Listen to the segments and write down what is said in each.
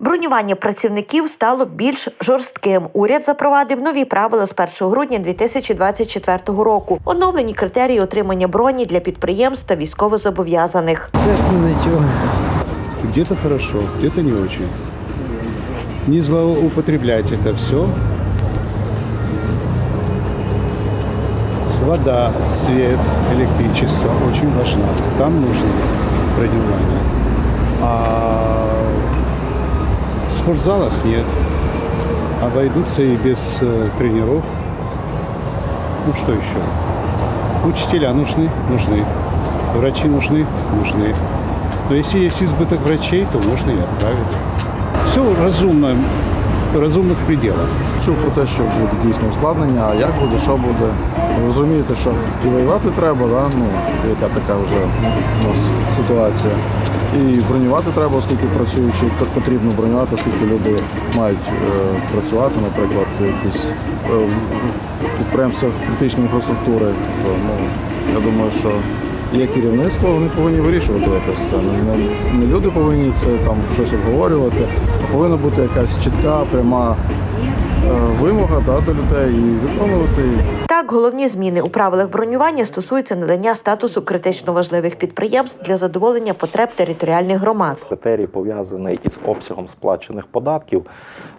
Бронювання працівників стало більш жорстким. Уряд запровадив нові правила з 1 грудня 2024 року. Оновлені критерії отримання броні для підприємств та військовозобов'язаних. Честно, ничего. Где-то хорошо, где-то не очень. Не злоупотреблять это все. Вода, свет, электричество очень важно. Там нужно бронирование. А спортзалах нет. Обойдутся и без э, тренеров. Ну что еще? Учителя нужны? Нужны. Врачи нужны? Нужны. Но если есть избыток врачей, то можно и отправить. Все разумно, в разумных пределах. Чув про те, що буде дійсно ускладнення, а як буде, що буде. Розумієте, що і воювати треба, да? ну, яка така вже у нас ситуація. І бронювати треба, оскільки працюючи, так потрібно бронювати, оскільки люди мають е, працювати, наприклад, якісь е, в- критичної інфраструктури. То, ну, я думаю, що є керівництво, вони повинні вирішувати якось це. Не, не, люди повинні це там щось обговорювати, а повинна бути якась чітка, пряма вимога да, до людей і виконувати. Так, головні зміни у правилах бронювання стосуються надання статусу критично важливих підприємств для задоволення потреб територіальних громад. Критерій пов'язаний із обсягом сплачених податків.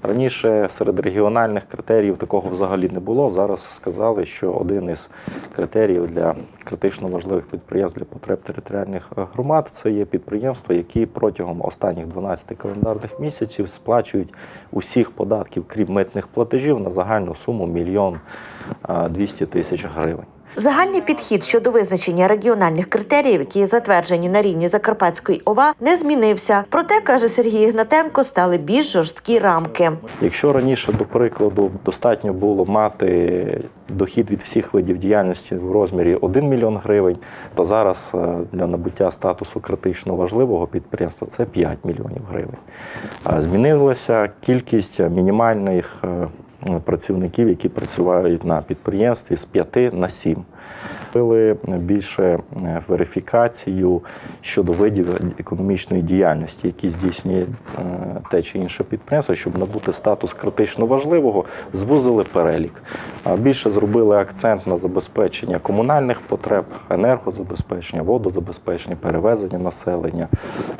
Раніше серед регіональних критеріїв такого взагалі не було. Зараз сказали, що один із критеріїв для критично важливих підприємств для потреб територіальних е, громад це є підприємства, які протягом останніх 12 календарних місяців сплачують усіх податків, крім митних платежів, на загальну суму мільйон е, 200 тисяч гривень. Загальний підхід щодо визначення регіональних критеріїв, які затверджені на рівні Закарпатської ОВА, не змінився. Проте каже Сергій Ігнатенко, стали більш жорсткі рамки. Якщо раніше, до прикладу, достатньо було мати дохід від всіх видів діяльності в розмірі 1 мільйон гривень, то зараз е, для набуття статусу критично важливого підприємства це 5 мільйонів гривень. Змінилася кількість мінімальних е, працівників, які працюють на підприємстві з 5 на 7. Робили більше е, верифікацію щодо видів економічної діяльності, які здійснює е, те чи інше підприємство, щоб набути статус критично важливого, звузили перелік. Більше зробили акцент на забезпечення комунальних потреб, енергозабезпечення, водозабезпечення, перевезення населення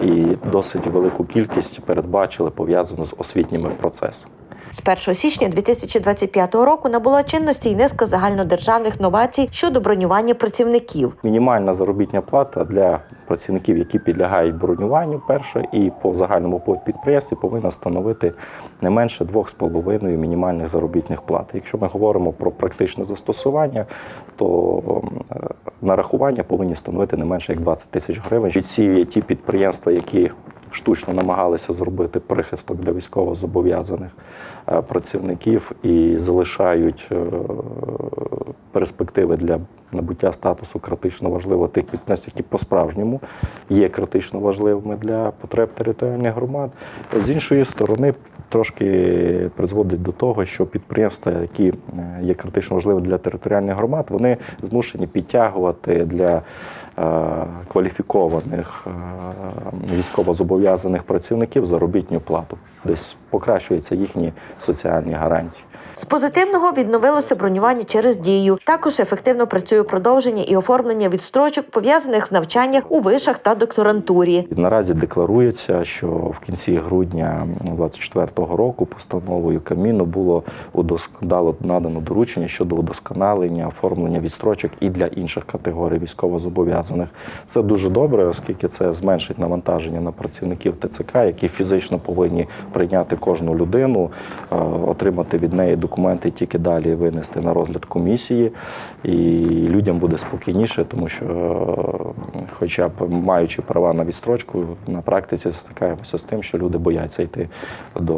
і досить велику кількість передбачили пов'язану з освітніми процесами. З 1 січня 2025 року набула чинності й низка загальнодержавних новацій щодо бронювання працівників. Мінімальна заробітня плата для працівників, які підлягають бронюванню, перше, і по загальному підприємстві повинна становити не менше 2,5 мінімальних заробітних плат. Якщо ми говоримо про практичне застосування, то е, нарахування повинні становити не менше як 20 тисяч гривень. Відсіює ті підприємства, які штучно намагалися зробити прихисток для військовозобов'язаних е, працівників і залишають е, перспективи для набуття статусу критично важливого тих підприємств, які по-справжньому є критично важливими для потреб територіальних громад. З іншої сторони, трошки призводить до того, що підприємства, які е, є критично важливими для територіальних громад, вони змушені підтягувати для е, кваліфікованих е, військовозобов'язаних працівників заробітну плату. Десь покращуються їхні соціальні гарантії. З позитивного відновилося бронювання через дію. Також ефективно працює продовження і оформлення відстрочок, пов'язаних з навчанням у вишах та докторантурі. Наразі декларується, що в кінці грудня 2024 року постановою Кабміну було удосконало надано доручення щодо удосконалення оформлення відстрочок і для інших категорій військовозобов'язаних. Це дуже добре, оскільки це зменшить навантаження на працівників ТЦК, які фізично повинні прийняти кожну людину, е, отримати від неї документи, тільки далі винести на розгляд комісії, і людям буде спокійніше, тому що, е, хоча б маючи права на відстрочку, на практиці стикаємося з тим, що люди бояться йти до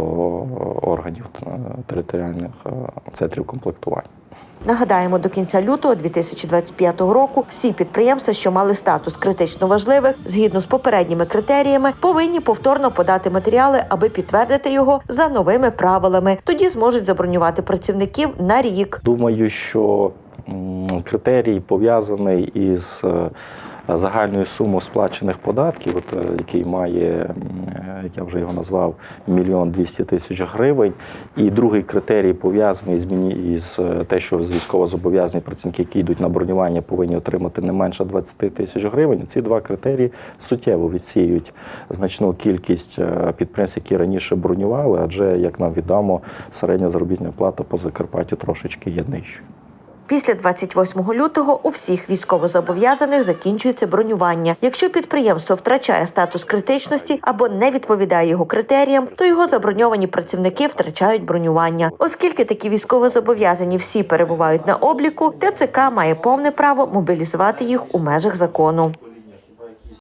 органів е, територіальних е, центрів комплектування. Нагадаємо, до кінця лютого 2025 року всі підприємства, що мали статус критично важливих, згідно з попередніми критеріями, повинні повторно подати матеріали, аби підтвердити його за новими правилами. Тоді зможуть забронювати працівників на рік. Думаю, що критерій пов'язаний із е, загальною сумою сплачених податків, от, е, який має, е, як я вже його назвав, мільйон двісті тисяч гривень. І другий критерій пов'язаний з е, те, що з військовозобов'язані працівники, які йдуть на бронювання, повинні отримати не менше 20 тисяч гривень. Ці два критерії суттєво відсіюють значну кількість підприємств, які раніше бронювали, адже як нам відомо, середня заробітна плата по Закарпаттю трошечки є нижчою. Після 28 лютого у всіх військовозобов'язаних закінчується бронювання. Якщо підприємство втрачає статус критичності або не відповідає його критеріям, то його заброньовані працівники втрачають бронювання. Оскільки такі військовозобов'язані всі перебувають на обліку, ТЦК має повне право мобілізувати їх у межах закону.